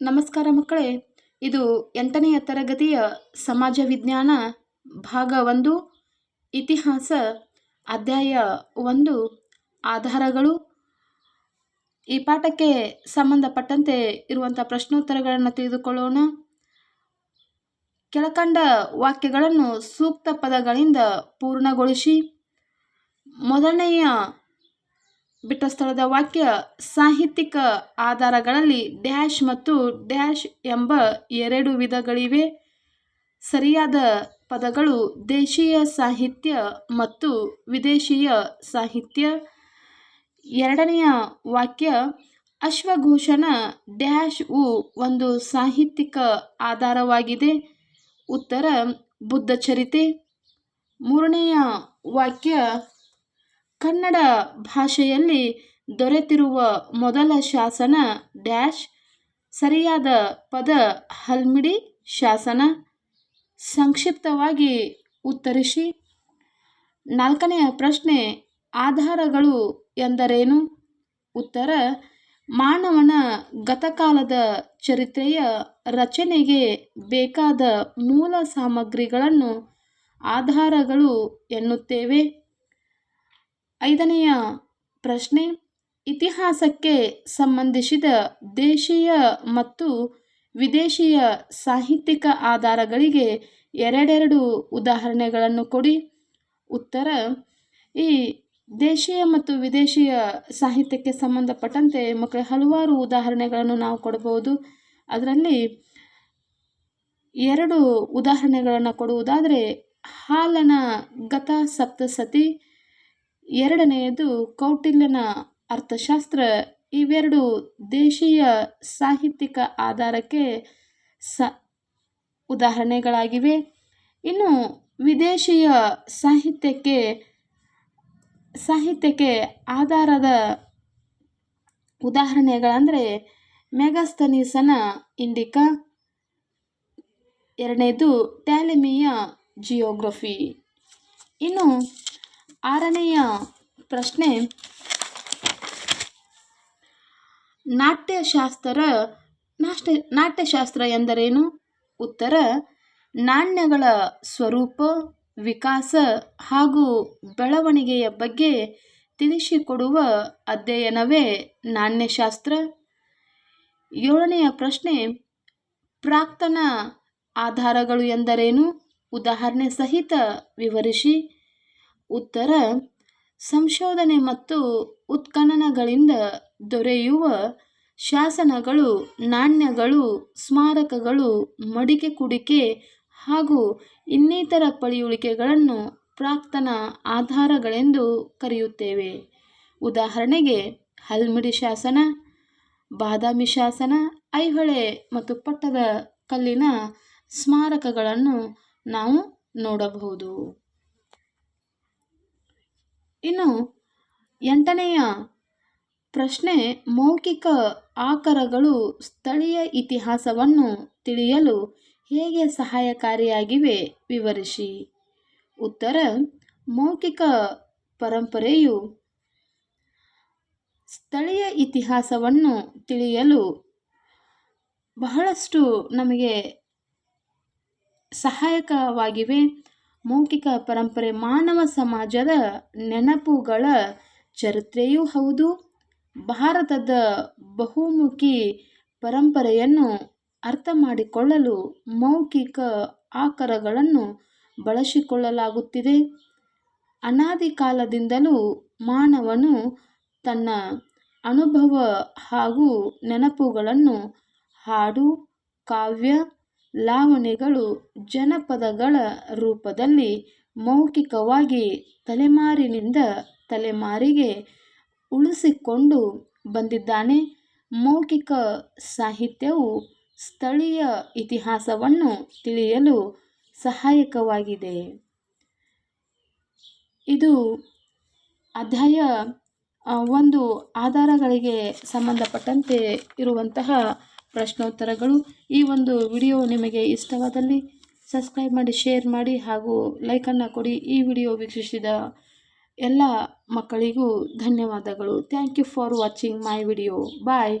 ನಮಸ್ಕಾರ ಮಕ್ಕಳೇ. ಇದು ಎಂಟನೆಯ ತರಗತಿಯ ಸಮಾಜ ವಿಜ್ಞಾನ ಭಾಗ ಒಂದು, ಇತಿಹಾಸ ಅಧ್ಯಾಯ ಒಂದು, ಆಧಾರಗಳು. ಈ ಪಾಠಕ್ಕೆ ಸಂಬಂಧಪಟ್ಟಂತೆ ಇರುವಂಥ ಪ್ರಶ್ನೋತ್ತರಗಳನ್ನು ತಿಳಿದುಕೊಳ್ಳೋಣ. ಕೆಳಕಂಡ ವಾಕ್ಯಗಳನ್ನು ಸೂಕ್ತ ಪದಗಳಿಂದ ಪೂರ್ಣಗೊಳಿಸಿ, ಮೊದಲನೆಯ ಬಿಟ್ಟ ಸ್ಥಳದ ವಾಕ್ಯ ಸಾಹಿತ್ಯಿಕ ಆಧಾರಗಳಲ್ಲಿ ಡ್ಯಾಶ್ ಮತ್ತು ಡ್ಯಾಶ್ ಎಂಬ ಎರಡು ವಿಧಗಳಿವೆ. ಸರಿಯಾದ ಪದಗಳು ದೇಶೀಯ ಸಾಹಿತ್ಯ ಮತ್ತು ವಿದೇಶೀಯ ಸಾಹಿತ್ಯ. ಎರಡನೆಯ ವಾಕ್ಯ, ಅಶ್ವಘೋಷನ ಡ್ಯಾಶ್ ಉ ಒಂದು ಸಾಹಿತ್ಯಿಕ ಆಧಾರವಾಗಿದೆ. ಉತ್ತರ, ಬುದ್ಧಚರಿತೆ. ಮೂರನೆಯ ವಾಕ್ಯ ಕನ್ನಡ ಭಾಷೆಯಲ್ಲಿ ದೊರೆತಿರುವ ಮೊದಲ ಶಾಸನ ಡ್ಯಾಶ್, ಸರಿಯಾದ ಪದ ಹಲ್ಮಿಡಿ ಶಾಸನ, ಸಂಕ್ಷಿಪ್ತವಾಗಿ ಉತ್ತರಿಸಿ. ನಾಲ್ಕನೆಯ ಪ್ರಶ್ನೆ, ಆಧಾರಗಳು ಎಂದರೇನು? ಉತ್ತರ, ಮಾನವನ ಗತಕಾಲದ ಚರಿತ್ರೆಯ ರಚನೆಗೆ ಬೇಕಾದ ಮೂಲ ಸಾಮಗ್ರಿಗಳನ್ನು ಆಧಾರಗಳು ಎನ್ನುತ್ತೇವೆ. ಐದನೆಯ ಪ್ರಶ್ನೆ, ಇತಿಹಾಸಕ್ಕೆ ಸಂಬಂಧಿಸಿದ ದೇಶೀಯ ಮತ್ತು ವಿದೇಶೀಯ ಸಾಹಿತ್ಯಿಕ ಆಧಾರಗಳಿಗೆ ಎರಡೆರಡು ಉದಾಹರಣೆಗಳನ್ನು ಕೊಡಿ. ಉತ್ತರ, ಈ ದೇಶೀಯ ಮತ್ತು ವಿದೇಶೀಯ ಸಾಹಿತ್ಯಕ್ಕೆ ಸಂಬಂಧಪಟ್ಟಂತೆ ಮಕ್ಕಳ ಹಲವಾರು ಉದಾಹರಣೆಗಳನ್ನು ನಾವು ಕೊಡಬಹುದು. ಅದರಲ್ಲಿ ಎರಡು ಉದಾಹರಣೆಗಳನ್ನು ಕೊಡುವುದಾದರೆ, ಹಾಲನ ಗತ ಸಪ್ತಸತಿ ಎರಡನೆಯದು ಕೌಟಿಲ್ಯನ ಅರ್ಥಶಾಸ್ತ್ರ. ಇವೆರಡು ದೇಶೀಯ ಸಾಹಿತ್ಯಿಕ ಆಧಾರಕ್ಕೆ ಸ ಉದಾಹರಣೆಗಳಾಗಿವೆ. ಇನ್ನು ವಿದೇಶೀಯ ಸಾಹಿತ್ಯಕ್ಕೆ ಸಾಹಿತ್ಯಕ್ಕೆ ಆಧಾರದ ಉದಾಹರಣೆಗಳಂದರೆ ಮೆಗಸ್ತನೀಸನ ಇಂಡಿಕಾ. ಎರಡನೇದು ಟ್ಯಾಲಿಮಿಯ ಜಿಯೋಗ್ರಫಿ. ಇನ್ನು ಆರನೆಯ ಪ್ರಶ್ನೆ, ನಾಟ್ಯಶಾಸ್ತ್ರ ನಾಷ್ಟ ನಾಟ್ಯಶಾಸ್ತ್ರ ಎಂದರೇನು? ಉತ್ತರ, ನಾಣ್ಯಗಳ ಸ್ವರೂಪ, ವಿಕಾಸ ಹಾಗೂ ಬೆಳವಣಿಗೆಯ ಬಗ್ಗೆ ತಿಳಿಸಿಕೊಡುವ ಅಧ್ಯಯನವೇ ನಾಣ್ಯಶಾಸ್ತ್ರ. ಏಳನೆಯ ಪ್ರಶ್ನೆ, ಪ್ರಾಕ್ತನ ಆಧಾರಗಳು ಎಂದರೇನು? ಉದಾಹರಣೆ ಸಹಿತ ವಿವರಿಸಿ. ಉತ್ತರ, ಸಂಶೋಧನೆ ಮತ್ತು ಉತ್ಖನನಗಳಿಂದ ದೊರೆಯುವ ಶಾಸನಗಳು, ನಾಣ್ಯಗಳು, ಸ್ಮಾರಕಗಳು, ಮಡಿಕೆ ಕುಡಿಕೆ ಹಾಗೂ ಇನ್ನಿತರ ಪಳಿಯುಳಿಕೆಗಳನ್ನು ಪ್ರಾಕ್ತನ ಆಧಾರಗಳೆಂದು ಕರೆಯುತ್ತೇವೆ. ಉದಾಹರಣೆಗೆ, ಹಲ್ಮಿಡಿ ಶಾಸನ, ಬಾದಾಮಿ ಶಾಸನ, ಐಹೊಳೆ ಮತ್ತು ಪಟ್ಟದ ಕಲ್ಲಿನ ಸ್ಮಾರಕಗಳನ್ನು ನಾವು ನೋಡಬಹುದು. ಇನ್ನು ಎಂಟನೆಯ ಪ್ರಶ್ನೆ, ಮೌಖಿಕ ಆಕರಗಳು ಸ್ಥಳೀಯ ಇತಿಹಾಸವನ್ನು ತಿಳಿಯಲು ಹೇಗೆ ಸಹಾಯಕಾರಿಯಾಗಿವೆ ವಿವರಿಸಿ. ಉತ್ತರ, ಮೌಖಿಕ ಪರಂಪರೆಯು ಸ್ಥಳೀಯ ಇತಿಹಾಸವನ್ನು ತಿಳಿಯಲು ಬಹಳಷ್ಟು ನಮಗೆ ಸಹಾಯಕವಾಗಿವೆ. ಮೌಖಿಕ ಪರಂಪರೆ ಮಾನವ ಸಮಾಜದ ನೆನಪುಗಳ ಚರಿತ್ರೆಯೂ ಹೌದು. ಭಾರತದ ಬಹುಮುಖಿ ಪರಂಪರೆಯನ್ನು ಅರ್ಥ ಮಾಡಿಕೊಳ್ಳಲು ಮೌಖಿಕ ಆಕರಗಳನ್ನು ಬಳಸಿಕೊಳ್ಳಲಾಗುತ್ತಿದೆ. ಅನಾದಿ ಕಾಲದಿಂದಲೂ ಮಾನವನು ತನ್ನ ಅನುಭವ ಹಾಗೂ ನೆನಪುಗಳನ್ನು ಹಾಡು, ಕಾವ್ಯ ಲಾವಣಿಗಳು ಜನಪದಗಳ ರೂಪದಲ್ಲಿ ಮೌಖಿಕವಾಗಿ ತಲೆಮಾರಿನಿಂದ ತಲೆಮಾರಿಗೆ ಉಳಿಸಿಕೊಂಡು ಬಂದಿದ್ದಾನೆ. ಮೌಖಿಕ ಸಾಹಿತ್ಯವು ಸ್ಥಳೀಯ ಇತಿಹಾಸವನ್ನು ತಿಳಿಯಲು ಸಹಾಯಕವಾಗಿದೆ. ಇದು ಅಧ್ಯಾಯ ಒಂದು ಆಧಾರಗಳಿಗೆ ಸಂಬಂಧಪಟ್ಟಂತೆ ಇರುವಂತಹ ಪ್ರಶ್ನೋತ್ತರಗಳು ಈ ಒಂದು ವಿಡಿಯೋ ನಿಮಗೆ ಇಷ್ಟವಾದಲ್ಲಿ ಸಬ್ಸ್ಕ್ರೈಬ್ ಮಾಡಿ, ಶೇರ್ ಮಾಡಿ ಹಾಗೂ ಲೈಕನ್ನು ಕೊಡಿ. ಈ ವಿಡಿಯೋ ವೀಕ್ಷಿಸಿದ ಎಲ್ಲ ಮಕ್ಕಳಿಗೂ ಧನ್ಯವಾದಗಳು. Thank you for watching my video bye